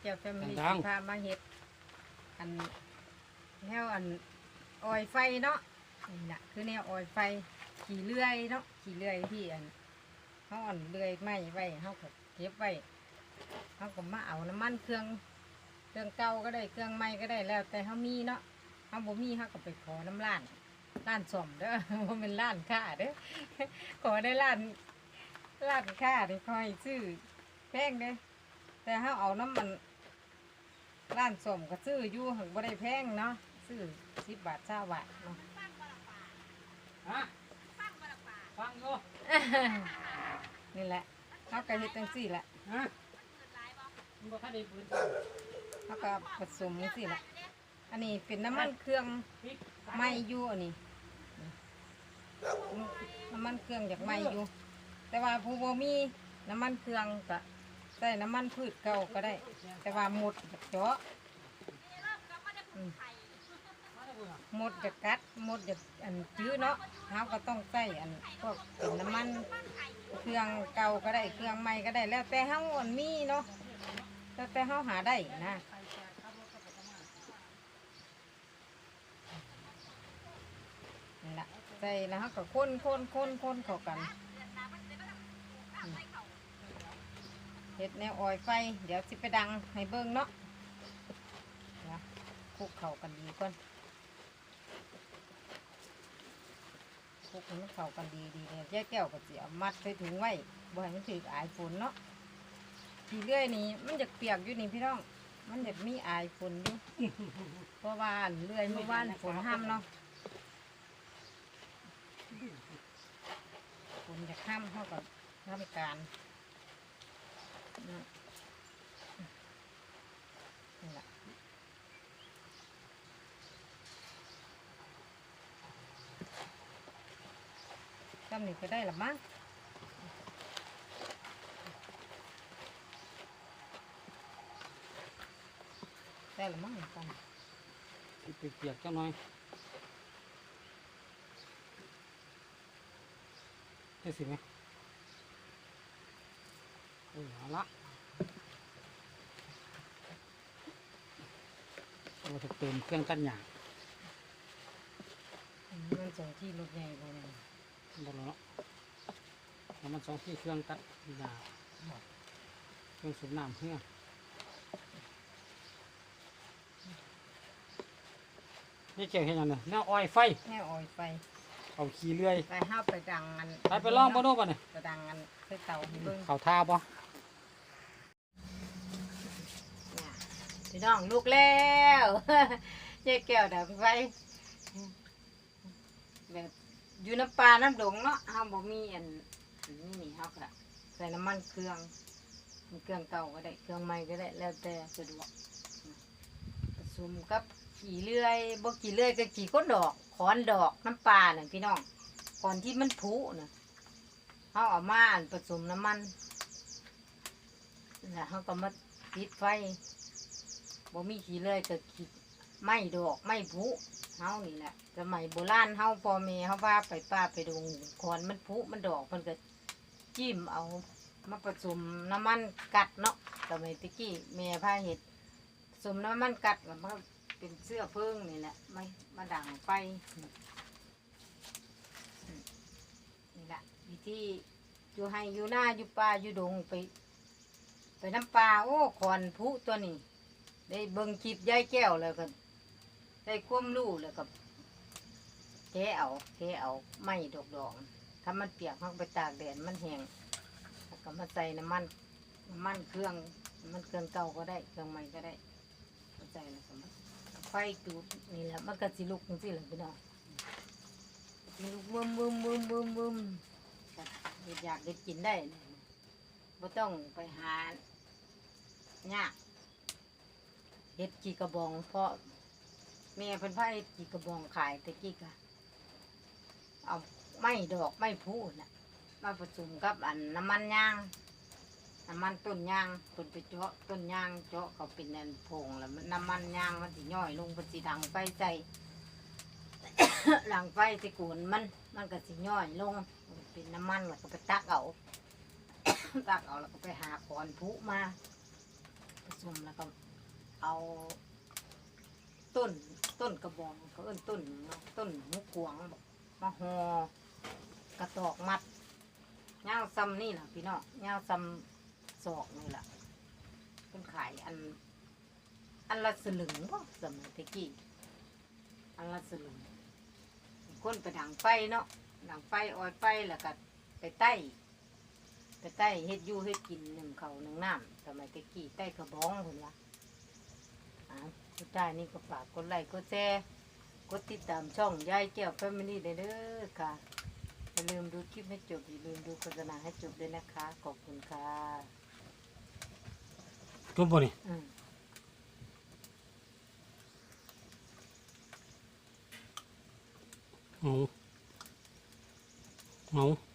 เจียวแฟมิลี่ดังพามาเฮ็ดอันแนวอันออยไฟเนาะนี่น่ะคือแนวออยไฟขี่เลื่อยเนาะขี่เลื่อยที่อันเขาอ่อนเลื่อยไม้ไว้เขาก็เก็บไว้เขาก็มาเอาน้ำมันเครื่องเครื่องเก่าก็ได้เครื่องใหม่ก็ได้แล้ว แต่เขามีเนาะเขาบ่มีเขาก็ไปขอน้ำร้านร้านซ่อมเด้อว่าเป็นร้านค้าเด้อ ขอได้ร้านร้านค้าที่คอยซื้อแพงเด้อ แต่เขาเอาน้ำมันร้านซ่อมก็ซื้ออยู่หังบ่ได้แพงเนาะซื้อสิบบาทเจ้าบาทเนาะฮะฟังอยู่นี่แหละเขาก็เฮ็ดจังซี่แหละฮะมันบ่ทันได้ปืนเขาก็ผสมจังซี่แหละอันนี้เป็นน้ำมันเครื่องพริกไม่อยู่อันนี้น้ำมันเครื่องจากไม่อยู่ แต่ว่าผู้บ่มีน้ำมันเครื่องก็ ใส่น้ำมันพืชเก่าก็ได้ แต่ว่าหมดจากเจาะอืมหมดจากกัดหมดจากอันจื้อเนาะเขาก็ต้องใส่อันพวกเป็นน้ำมัน เครื่องเก่าก็ได้เครื่องใหม่ก็ได้ แล้วแต่เฮาอันมีเนาะแล้วแต่เฮาหาได้นะนี่ละใส่แล้วเขาก็คนคนคนคนเข้ากันอืมเฮ็ดแนวออยไฟ เดี๋ยวสิไปดังให้เบิ่งเนาะเดี๋ยวคลุกเข้ากันดีก่อนคลุกให้มันเข้ากันดีดีเลยแย่แก้วก็สิเอามัดใส่ถุงไว้บ่ให้มันถืออายฝนเนาะทีเรื่อยนี่มันจะเปียกอยู่นี่พี่น้อง มันจะมีอายฝนอยู่เพราะว่าเรื่อยเมื่อวานฝนห้ามเนาะผมจะข้ามเข้ากับทำการ นี่แหละจำนี่ก็ได้ละมั้งได้ละมั้งจำเปียกๆจังหน่อยได้สิไหม เออเอาละเราจะเติมเครื่องตัดหญ้าำมันสองที่รถใหญ่เลยนะหมดแล้วเนาะแล้วมันสองที่เครื่องตัดหญ้าเครื่องสูบน้ำเครื่องนี่เกี่ยวเห็นยังไงแนวออยไฟ แน่ออยไฟเอาขี้เลื่อย ไปห้าไปดังอันไปไปลองบ่โน่ป่ะเนี่ย ไปดังอันใส่เตาให้เบิ่งเขาท่าป่ะ เนี่ย พี่น้องลูกแล้วเจ๊แก้วดับไฟแบบอยู่น้ำปลาน้ำดงเนาะเฮาบ่มีอันนนี้นี่เฮาก็ใส่น้ำมันเครื่องเครื่องเก่าก็ได้เครื่องใหม่ก็ได้แล้วแต่สะดวกผสมกับขี่เลื่อยบ่ขี่เลื่อยก็ขี่ก้นดอกขอนดอกน้ำปลาเน่ะพี่น้องก่อนที่มันผุเน่ะเฮาเอามาผสมน้ำมันแล้วเฮาก็มาติดไฟ บ่มีขี่เลื่อยก็ขี่ไม้ดอกไม้ผุเฮานี่แหละสมัยโบราณเฮาพ่อแม่เฮาว่าไปป้าไปดงขอนมันผุมันดอกเพิ่นก็จิ้มเอามาผสมน้ำมันกัดเนาะสมัยตะกี้แม่พาเห็ดผสมน้ำมันกัดแล้วมันเป็นเสื้อเพิ่งนี่แหละไม่มาดังไฟนี่แหละวิธีอยู่ให้อยู่หน้าอยู่ป่าอยู่ดงไป ไปน้ำปลาโอ้ขอนผู้ตัวนี้ ได้เบิ่งคลิปยายแก้วแล้วก็ได้ความรู้แล้วก็แกเอาแกเอาไม่ดอกดอกๆถ้ามันเปียกมักไปตากแดดมันแห้งแล้วก็มาใส่น้ำมันน้ำมันเครื่องน้ำมันเครื่องเก่าก็ได้เครื่องใหม่ก็ได้มาใส่แล้วก็มาไฟจูดนี่แหละมันก็สิลุกจังซี่แหละพี่น้องสิลุกบึ้มบึ้มบึ้มบึ้มบึ้มอยากได้กินได้บ่ต้องไปหายาก เฮ็ดกี่กระบองเพราะแม่เพิ่นพาเฮ็ดกี่กระบองขายแต่กี้ก็เอาไม้ดอกไม้พูน่ะมาผสมกับอันน้ำมันย่างน้ำมันต้นย่างต้นไปเจาะต้นย่างเจาะเขาเป็นอันผงแล้วน้ำมันย่างมันสิย่อยลงมันสิดังไฟใจหลังไฟสิกูนมันมันก็สิย่อยลงเป็นน้ำมันแล้วก็ไปตักเอา ตักเอาแล้วก็ไปหาขอนผุมาผสมแล้วก็ เอา ต้นต้นกระบองเขาเอิ้นต้นหยังเนาะต้นหูกวงมาหอกระตอกมัดยาวซ้ำนี่ล่ะพี่น้องยาวซ้ำศอกนี่ล่ะเพิ่นขายอัน อันละสลึงบ่สมัยตะกี้อันละสลึงคนไปดังไฟเนาะดังไฟออยไฟแล้วก็ไปใต้ไปใต้เฮ็ดยู่เฮ็ดกินหนึ่งเขาหนึ่งน้ำสมัยตะกี้ใต้กระบองคนละ อ่าสุดท้ายนี่ก็ฝากกดไลค์กดแชร์กดติดตามช่องยายแก้วแฟมิลี่เด้อค่ะอย่าลืมดูคลิปให้จบอย่าลืมดูโฆษณาให้จบด้วยนะคะ ขอบคุณค่ะจบบ่นี่อืมเอาเอามันจะมัน